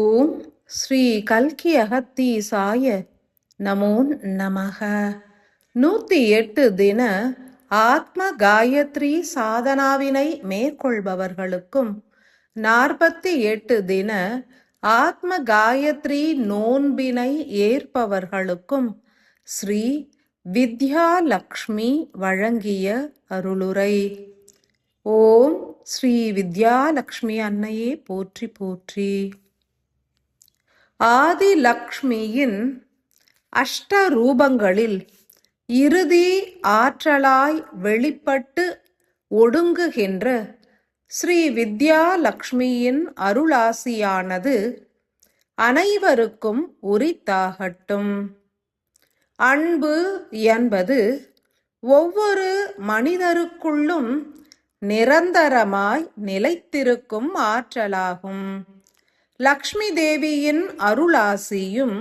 ஓம் ஸ்ரீ கல்கி அகத்தி சாய நமோ நமக. நூத்தி எட்டு தின ஆத்ம காயத்ரி சாதனாவினை மேற்கொள்பவர்களுக்கும் நாற்பத்தி எட்டு தின ஆத்ம காயத்ரி நோன்பினை ஏற்பவர்களுக்கும் ஸ்ரீ வித்யாலக்ஷ்மி வழங்கிய அருளுரை. ஓம் ஸ்ரீ வித்யாலக்ஷ்மி அன்னையே போற்றி போற்றி. ஆதிலக்ஷ்மியின் அஷ்டரூபங்களில் இறுதி ஆற்றலாய் வெளிப்பட்டு ஒடுங்குகின்ற ஸ்ரீ வித்யாலக்ஷ்மியின் அருளாசியானது அனைவருக்கும் உரித்தாகட்டும். அன்பு என்பது ஒவ்வொரு மனிதருக்குள்ளும் நிரந்தரமாய் நிலைத்திருக்கும் ஆற்றலாகும். லக்ஷ்மி தேவியின் அருளாசியும்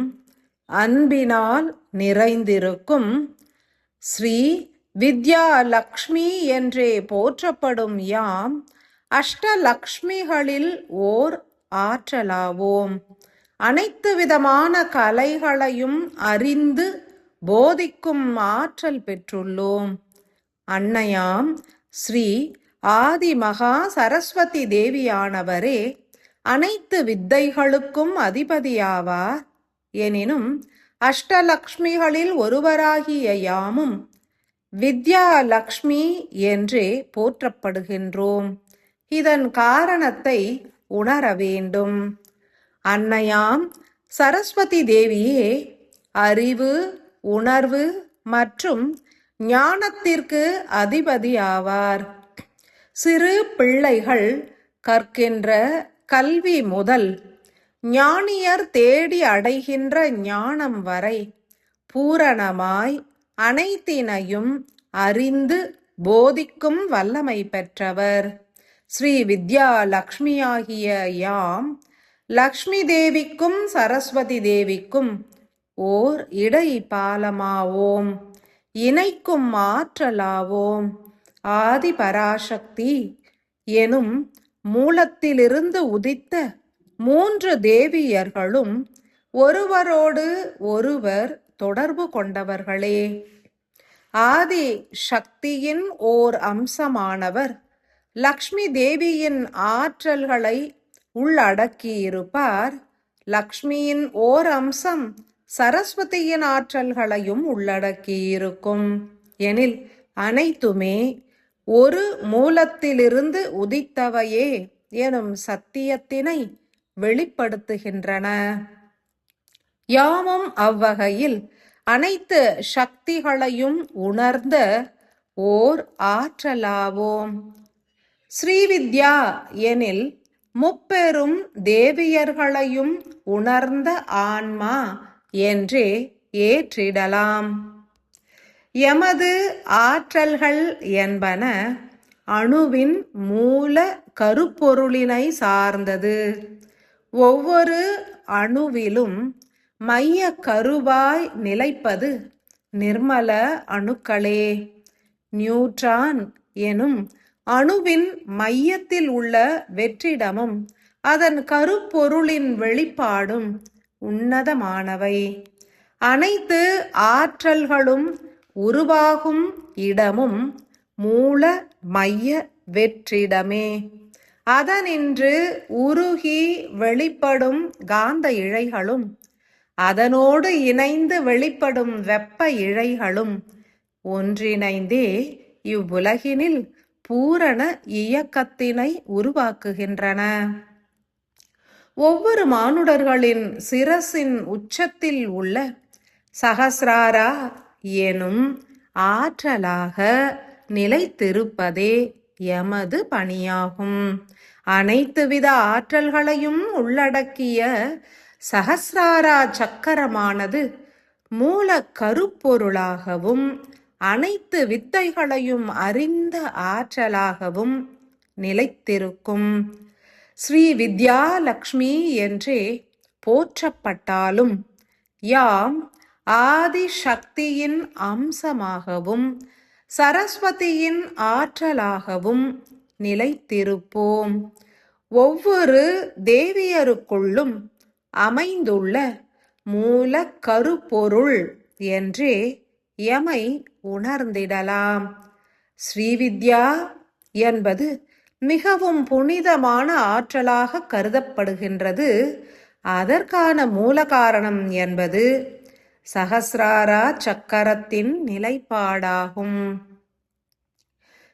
அன்பினால் நிறைந்திருக்கும். ஸ்ரீ வித்யா லக்ஷ்மி என்றே போற்றப்படும் யாம் அஷ்டலக்ஷ்மிகளில் ஓர் ஆற்றலாவோம். அனைத்து விதமான கலைகளையும் அறிந்து போதிக்கும் ஆற்றல் பெற்றுள்ளோம். அன்னையாம் ஸ்ரீ ஆதி மகா சரஸ்வதி தேவியானவரே அனைத்து வித்தைகளுக்கும் அதிபதியாவார் எனினும் அஷ்டலக்ஷ்மிகளில் ஒருவராகிய யாமும் வித்யாலக்ஷ்மி என்றே போற்றப்படுகின்றோம். இதன் காரணத்தை உணர வேண்டும். அன்னையாம் சரஸ்வதி தேவியே அறிவு உணர்வு மற்றும் ஞானத்திற்கு அதிபதியாவார். சிறு பிள்ளைகள் கற்கின்ற கல்வி முதல் ஞானியர் தேடி அடைகின்ற ஞானம் வரை பூரணமாய் அனைத்தினையும் அறிந்து போதிக்கும் வல்லமை பெற்றவர். ஸ்ரீ வித்யா லக்ஷ்மியாகிய யாம் லக்ஷ்மி தேவிக்கும் சரஸ்வதி தேவிக்கும் ஓர் இடை பாலமாவோம் இணைக்கும் ஆற்றலாவோம். ஆதி பராசக்தி எனும் மூலத்திலிருந்து உதித்த மூன்று தேவியர்களும் ஒருவரோடு ஒருவர் தொடர்பு கொண்டவர்களே. ஆதி சக்தியின் ஓர் அம்சமானவர் லக்ஷ்மி தேவியின் ஆற்றல்களை உள்ளடக்கியிருப்பார். லக்ஷ்மியின் ஓர் அம்சம் சரஸ்வதியின் ஆற்றல்களையும் உள்ளடக்கியிருக்கும். எனில் அனைத்துமே ஒரு மூலத்திலிருந்து உதித்தவையே எனும் சத்தியத்தினை வெளிப்படுத்துகின்றன. யாமும் அவ்வகையில் அனைத்து சக்திகளையும் உணர்ந்த ஓர் ஆற்றலாவோம். ஸ்ரீவித்யா எனில் முப்பெரும் தேவியர்களையும் உணர்ந்த ஆன்மா என்றே ஏற்றிடலாம். எமது ஆற்றல்கள் என்பன அணுவின் மூல கருப்பொருளினை சார்ந்தது. ஒவ்வொரு அணுவிலும் மைய கருவாய் நிலைப்பது நிர்மல அணுக்களே. நியூட்ரான் எனும் அணுவின் மையத்தில் உள்ள வெற்றிடமும் அதன் கருப்பொருளின் வெளிப்பாடும் உன்னதமானவை. அனைத்து ஆற்றல்களும் உருவாகும் இடமும் மூல மைய வெற்றிடமே. அதனின்று உருகி வெளிப்படும் காந்த இழைகளும் அதனோடு இணைந்து வெளிப்படும் வெப்ப இழைகளும் ஒன்றிணைந்தே இவ்வுலகினில் பூரண இயக்கத்தினை உருவாக்குகின்றன. ஒவ்வொரு மானுடர்களின் சிரசின் உச்சத்தில் உள்ள சகசிராரா எனும் ஆற்றலாக நிலைத்திருப்பதே எமது பணியாகும். அனைத்து வித ஆற்றல்களையும் உள்ளடக்கிய சகசிராரா சக்கரமானது மூல கருப்பொருளாகவும் அனைத்து வித்தைகளையும் அறிந்த ஆற்றலாகவும் நிலைத்திருக்கும். ஸ்ரீ வித்யாலக்ஷ்மி என்றே போற்றப்பட்டாலும் யாம் ஆதி சக்தியின் அம்சமாகவும் சரஸ்வதியின் ஆற்றலாகவும் நிலைத்திருப்போம். ஒவ்வொரு தேவியருக்குள்ளும் அமைந்துள்ள மூல கருப்பொருள் என்றே எமை உணர்ந்திடலாம். ஸ்ரீவித்யா என்பது மிகவும் புனிதமான ஆற்றலாக கருதப்படுகின்றது. அதற்கான மூல காரணம் என்பது சகசிராரா சக்கரத்தின் நிலைப்பாடாகும்.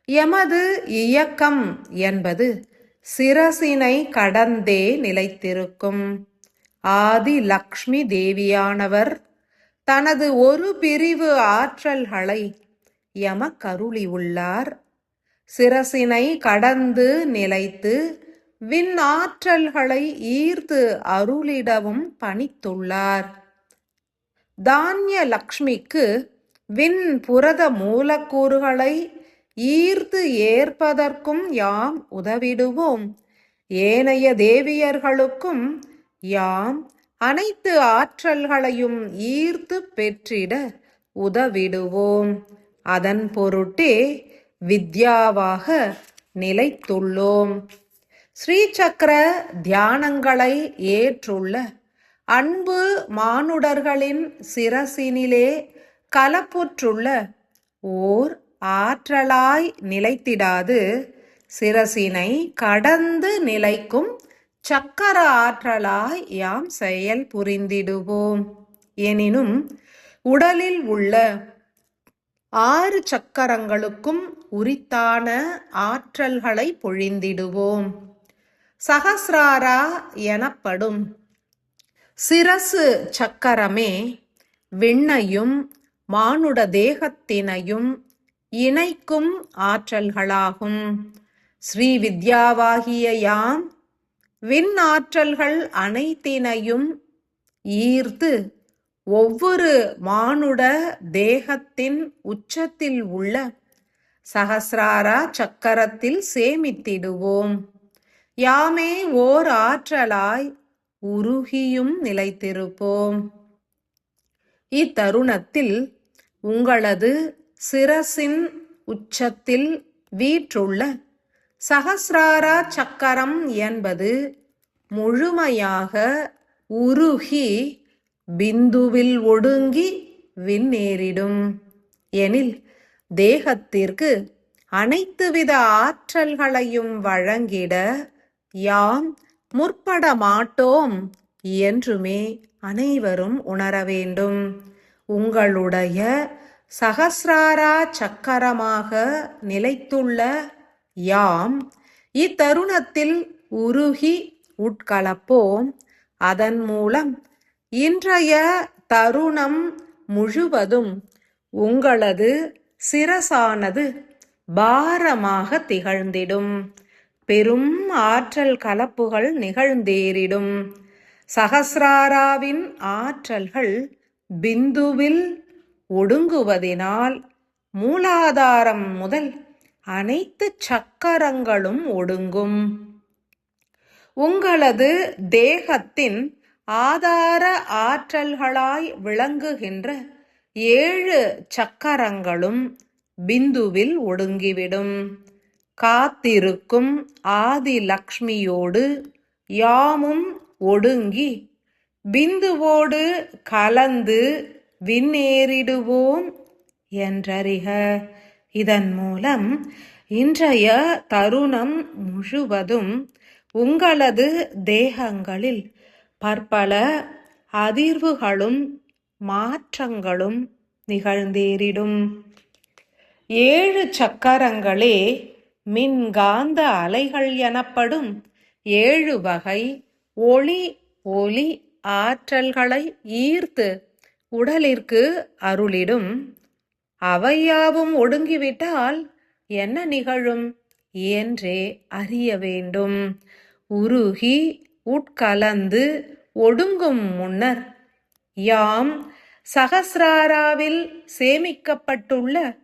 எமது இயக்கம் என்பது சிரசினை கடந்தே நிலைத்திருக்கும். ஆதி லக்ஷ்மி தேவியானவர் தனது ஒரு பிரிவு ஆற்றல்களை எமக்கருளி உள்ளார். சிரசினை கடந்து நிலைத்து விண் ஆற்றல்களை ஈர்த்து அருளிடவும் பணித்துள்ளார். தானிய லக்ஷ்மிக்கு விண் புரத மூலக்கூறுகளை ஈர்த்து ஏற்பதற்கும் யாம் உதவிடுவோம். ஏனைய தேவியர்களுக்கும் யாம் அனைத்து ஆற்றல்களையும் ஈர்த்து பெற்றிட உதவிடுவோம். அதன் பொருட்டே வித்யாவாக நிலைத்துள்ளோம். ஸ்ரீசக்கர தியானங்களை ஏற்றுள்ள அன்பு மானுடர்களின் சிரசினிலே கலப்புற்றுள்ள ஓர் ஆற்றலாய் நிலைத்திடாது. சிரசினை கடந்து நிலைக்கும் சக்கர ஆற்றலாய் யாம் செயல் புரிந்திடுவோம். எனினும் உடலில் உள்ள ஆறு சக்கரங்களுக்கும் உரித்தான ஆற்றல்களை பொழிந்திடுவோம். சகசிராரா எனப்படும் சிரசு சக்கரமே விண்ணையும் மானுட தேகத்தினையும் இணைக்கும் ஆற்றல்களாகும். ஸ்ரீ வித்யாவாகிய யாம் விண் ஆற்றல்கள் அனைத்தினையும் ஈர்த்து ஒவ்வொரு மானுட தேகத்தின் உச்சத்தில் உள்ள சகசிராரா சக்கரத்தில் சேமித்திடுவோம். யாமே ஓர் ஆற்றலாய் உருகியும் நிலைத்திருப்போம். இத்தருணத்தில் உங்களது சிரசின் உச்சத்தில் வீற்றுள்ள சகசிராரா சக்கரம் என்பது முழுமையாக உருகி பிந்துவில் ஒடுங்கி விண்ணேறிடும். எனில் தேகத்திற்கு அனைத்துவித ஆற்றல்களையும் வழங்கிட யாம் முற்பட மாட்டோம் என்றுமே அனைவரும் உணர வேண்டும். உங்களுடைய சகசிராரா சக்கரமாக நிலைத்துள்ள யாம் இத்தருணத்தில் உருகி உட்கலப்போம். அதன் மூலம் இன்றைய தருணம் முழுவதும் உங்களது சிரசானது பாரமாக திகழ்ந்திடும். பெரும் ஆற்றல் கலப்புகள் நிகழ்ந்தேறிடும். சகசிராராவின் ஆற்றல்கள் பிந்துவில் ஒடுங்குவதினால் மூலாதாரம் முதல் அனைத்து சக்கரங்களும் ஒடுங்கும். உங்களது தேகத்தின் ஆதார ஆற்றல்களாய் விளங்குகின்ற ஏழு சக்கரங்களும் பிந்துவில் ஒடுங்கிவிடும். காத்திருக்கும் ஆதி லக்ஷ்மியோடு யாமும் ஒடுங்கி பிந்துவோடு கலந்து விண்ணேறிடுவோம் என்றறிக. இதன் மூலம் இன்றைய தருணம் முழுவதும் உங்களது தேகங்களில் பற்பல அதிர்வுகளும் மாற்றங்களும் நிகழ்ந்தேறிடும். ஏழு சக்கரங்களே மின்காந்த அலைகள் எனப்படும் ஏழு வகை ஒளி ஒலி ஆற்றல்களை ஈர்த்து உடலிற்கு அருளிடும். அவையாவும் ஒடுங்கிவிட்டால் என்ன நிகழும்? என்றே அறிய வேண்டும். உருகி உட்கலந்து ஒடுங்கும் முன்னர் யாம் சகசிராராவில் சேமிக்கப்பட்டுள்ள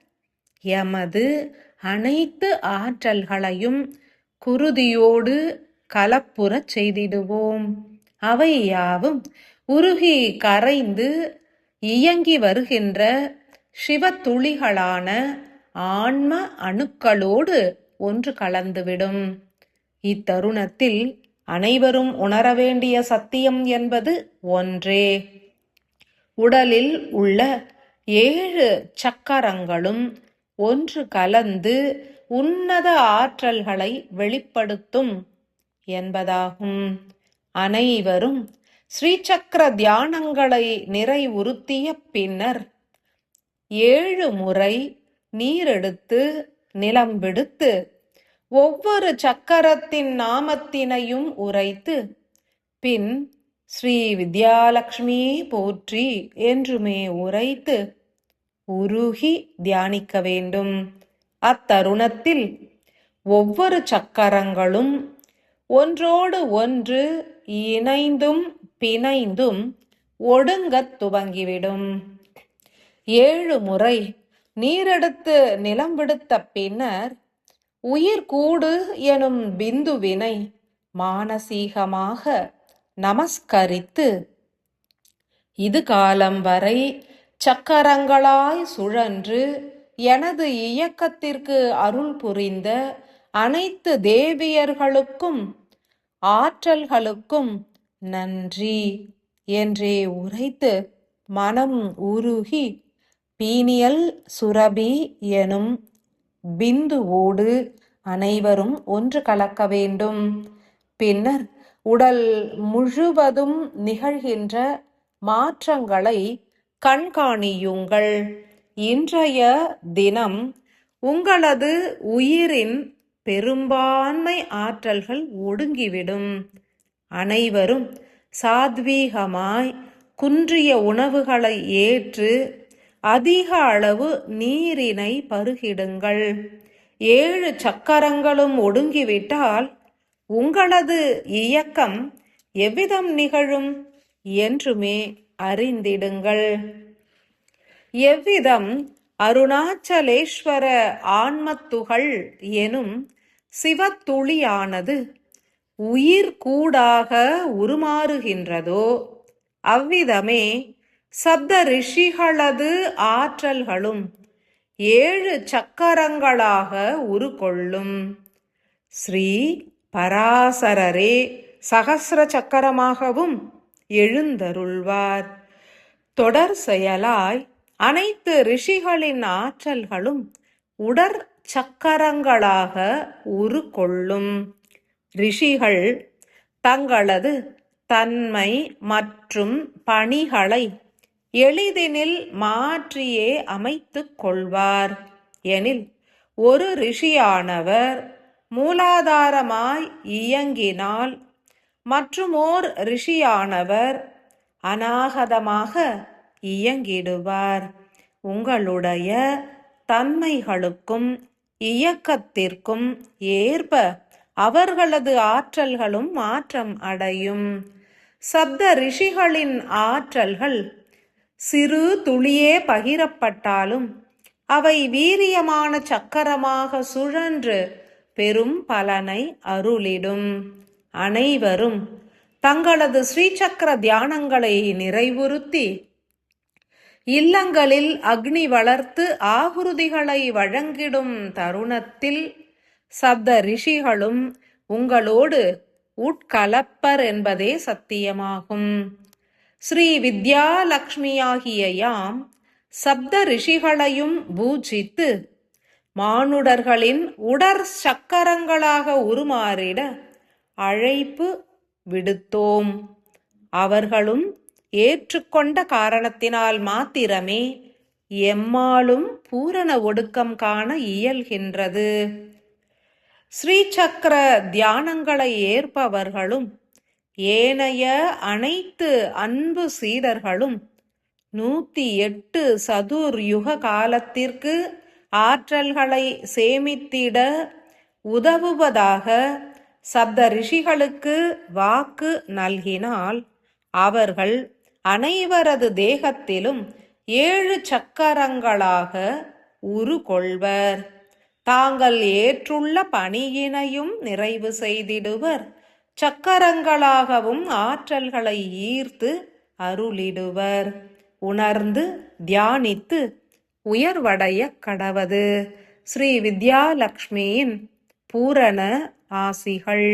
எமது அனைத்து ஆற்றல்களையும் குருதியோடு கலப்புறச் செய்திடுவோம். அவை யாவும் உருகி கரைந்து இயங்கி வருகின்ற சிவத்துளிகளான ஆன்ம அணுக்களோடு ஒன்று கலந்துவிடும். இத்தருணத்தில் அனைவரும் உணர வேண்டிய சத்தியம் என்பது ஒன்றே. உடலில் உள்ள ஏழு சக்கரங்களும் ஒன்று கலந்து உன்னத ஆற்றல்களை வெளிப்படுத்தும் என்பதாகும். அனைவரும் ஸ்ரீசக்கர தியானங்களை நிறைவுறுத்திய பின்னர் ஏழு முறை நீரெடுத்து நிலம் விடுத்து ஒவ்வொரு சக்கரத்தின் நாமத்தினையும் உரைத்து பின் ஸ்ரீ வித்யாலட்சுமியே போற்றி என்றுமே உரைத்து உருகி தியானிக்க வேண்டும். அத்தருணத்தில் ஒவ்வொரு சக்கரங்களும் ஒன்றோடு ஒன்று இணைந்தும் பிணைந்தும் ஒடுங்கத் துவங்கிவிடும். ஏழு முறை நீரெடுத்து நிலம் விடுத்த பின்னர் உயிர் கூடு எனும் பிந்துவினை மானசீகமாக நமஸ்கரித்து இது காலம் வரை சக்கரங்களாய் சுழன்று எனது இயக்கத்திற்கு அருள் புரிந்த அனைத்து தேவியர்களுக்கும் ஆற்றல்களுக்கும் நன்றி என்றே உரைத்து மனம் உருகி பீனியல் சுரபி எனும் பிந்துவோடு அனைவரும் ஒன்று கலக்க வேண்டும். பின்னர் உடல் முழுவதும் நிகழ்கின்ற மாற்றங்களை கண்காணியுங்கள். இன்றைய தினம் உங்களது உயிரின் பெரும்பான்மை ஆற்றல்கள் ஒடுங்கிவிடும். அனைவரும் சாத்வீகமாய் குன்றிய உணவுகளை ஏற்று அதிக அளவு நீரினை பருகிடுங்கள். ஏழு சக்கரங்களும் ஒடுங்கிவிட்டால் உங்களது இயக்கம் எவ்விதம் நிகழும்? என்றுமே அறிந்திடுங்கள். எவ்விதம் அருணாச்சலேஸ்வர ஆன்மத்துகள் எனும் சிவத்துளியானது உயிர் கூடாக உருமாறுகின்றதோ அவ்விதமே சப்த ரிஷிகளது ஆற்றல்களும் ஏழு சக்கரங்களாக உருக்கொள்ளும். ஸ்ரீ பராசரரே சகசிர சக்கரமாகவும் எழுந்தருள்வார். தொடர் செயலாய் அனைத்து ரிஷிகளின் ஆற்றல்களும் உடற் சக்கரங்களாக உருக்கொள்ளும். ரிஷிகள் தங்களது தன்மை மற்றும் பணிகளை எளிதினில் மாற்றியே அமைத்துக் கொள்வார். எனில் ஒரு ரிஷியானவர் மூலாதாரமாய் இயங்கினால் மற்றுமோர் ரிஷியானவர் அநாகதமாக இயங்கிடுவார். உங்களுடைய தன்மைகளுக்கும் இயக்கத்திற்கும் ஏற்ப அவர்களது ஆற்றல்களும் மாற்றம் அடையும். சப்த ரிஷிகளின் ஆற்றல்கள் சிறு துளியே பகிரப்பட்டாலும் அவை வீரியமான சக்கரமாக சுழன்று பெரும் பலனை அருளிடும். அனைவரும் தங்களது ஸ்ரீசக்கர தியானங்களை நிறைவுறுத்தி இல்லங்களில் அக்னி வளர்த்து ஆகுருதிகளை வழங்கிடும் தருணத்தில் சப்த ரிஷிகளும் உங்களோடு உட்கலப்பர் என்பதே சத்தியமாகும். ஸ்ரீ வித்யாலக்ஷ்மியாகிய யாம் சப்த ரிஷிகளையும் பூஜித்து மானுடர்களின் உடற் சக்கரங்களாக உருமாறிட அழைப்பு விடுத்தோம். அவர்களும் ஏற்றுக்கொண்ட காரணத்தினால் மாத்திரமே எம்மாலும் பூரண ஒடுக்கம் காண இயல்கின்றது. ஸ்ரீசக்கர தியானங்களை ஏற்பவர்களும் ஏனைய அனைத்து அன்பு சீடர்களும் நூத்தி எட்டு சதுர் யுக காலத்திற்கு ஆற்றல்களை சேமித்திட உதவுவதாக சப்த ரிஷிகளுக்கு வாக்கு நல்கினால் அவர்கள் அனைவரது தேகத்திலும் ஏழு சக்கரங்களாக உருகொள்வர். தாங்கள் ஏற்றுள்ள பணியினையும் நிறைவு செய்திடுவர். சக்கரங்களாகவும் ஆற்றல்களை ஈர்த்து அருளிடுவர். உணர்ந்து தியானித்து உயர்வடைய கடவது. ஸ்ரீ வித்யாலக்ஷ்மியின் பூரண ஆசிகள்.